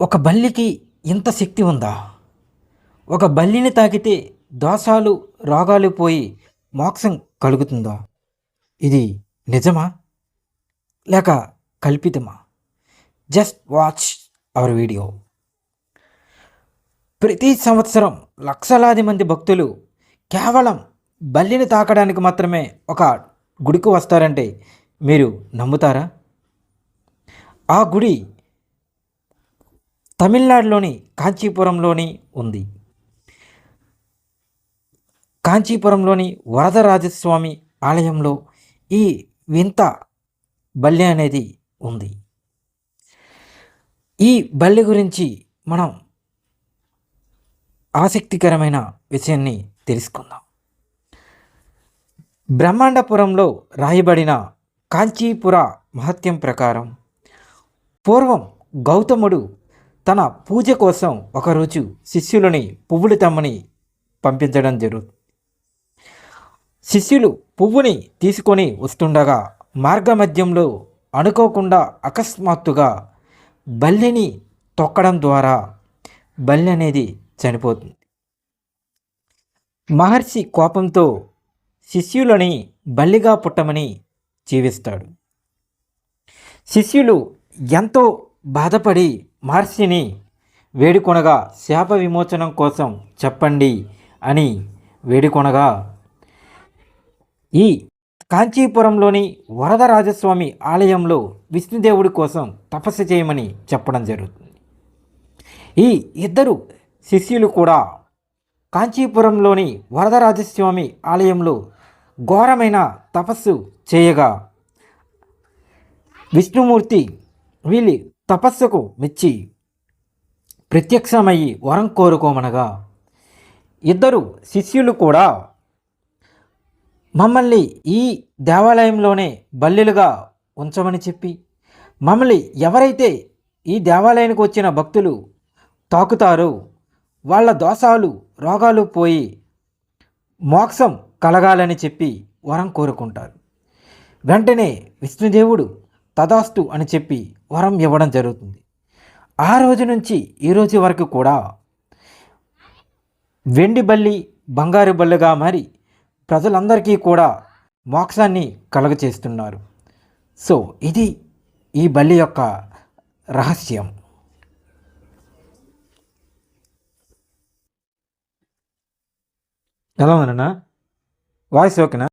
ఒక బల్లికి ఇంత శక్తి ఉందా? ఒక బల్లిని తాకితే దోషాలు రోగాలు పోయి మోక్షం కలుగుతుందా? ఇది నిజమా? లేక కల్పితమా? Just watch our video. ప్రతి సంవత్సరం లక్షలాది మంది భక్తులు కేవలం బల్లిని తాకడానికి మాత్రమే ఒక గుడికి వస్తారంటే మీరు నమ్ముతారా? ఆ గుడి తమిళనాడులోని కాంచీపురంలోని ఉంది. కాంచీపురంలోని వరదరాజస్వామి ఆలయంలో ఈ వింత బల్లి అనేది ఉంది. ఈ బల్లి గురించి మనం ఆసక్తికరమైన విషయాన్ని తెలుసుకుందాం. బ్రహ్మాండపురంలో రాయబడిన కాంచీపుర మహత్యం ప్రకారం పూర్వం గౌతముడు తన పూజ కోసం ఒకరోజు శిష్యులని పువ్వులు తమ్మని పంపించడం జరుగుతుంది శిష్యులు పువ్వుని తీసుకొని వస్తుండగా మార్గమధ్యంలో అనుకోకుండా అకస్మాత్తుగా బల్లెని తొక్కడం ద్వారా బల్లె అనేది చనిపోతుంది. మహర్షి కోపంతో శిష్యులని బల్లిగా పుట్టమని జీవిస్తాడు. శిష్యులు ఎంతో బాధపడి మహర్షిని వేడుకొనగా శాప విమోచనం కోసం చెప్పండి అని వేడుకొనగా ఈ కాంచీపురంలోని వరదరాజస్వామి ఆలయంలో విష్ణుదేవుడి కోసం తపస్సు చేయమని చెప్పడం జరుగుతుంది. ఈ ఇద్దరు శిష్యులు కూడా కాంచీపురంలోని వరదరాజస్వామి ఆలయంలో ఘోరమైన తపస్సు చేయగా విష్ణుమూర్తి వీళ్ళు తపస్సుకు మెచ్చి ప్రత్యక్షమయ్యి వరం కోరుకోమనగా ఇద్దరు శిష్యులు కూడా మమ్మల్ని ఈ దేవాలయంలోనే బల్లెలుగా ఉంచమని చెప్పి మమ్మల్ని ఎవరైతే ఈ దేవాలయానికి వచ్చిన భక్తులు తాకుతారో వాళ్ళ దోషాలు రోగాలు పోయి మోక్షం కలగాలని చెప్పి వరం కోరుకుంటారు. వెంటనే విష్ణుదేవుడు తదాస్తు అని చెప్పి వరం ఇవ్వడం జరుగుతుంది. ఆ రోజు నుంచి ఈ రోజు వరకు కూడా వెండి బల్లి బంగారు బల్లిగా మారి ప్రజలందరికీ కూడా మోక్షాన్ని కలుగచేస్తున్నారు. సో ఇది ఈ బల్లి యొక్క రహస్యం. ఎలా ఉందన్నా వాయిస్ ఓకేనా?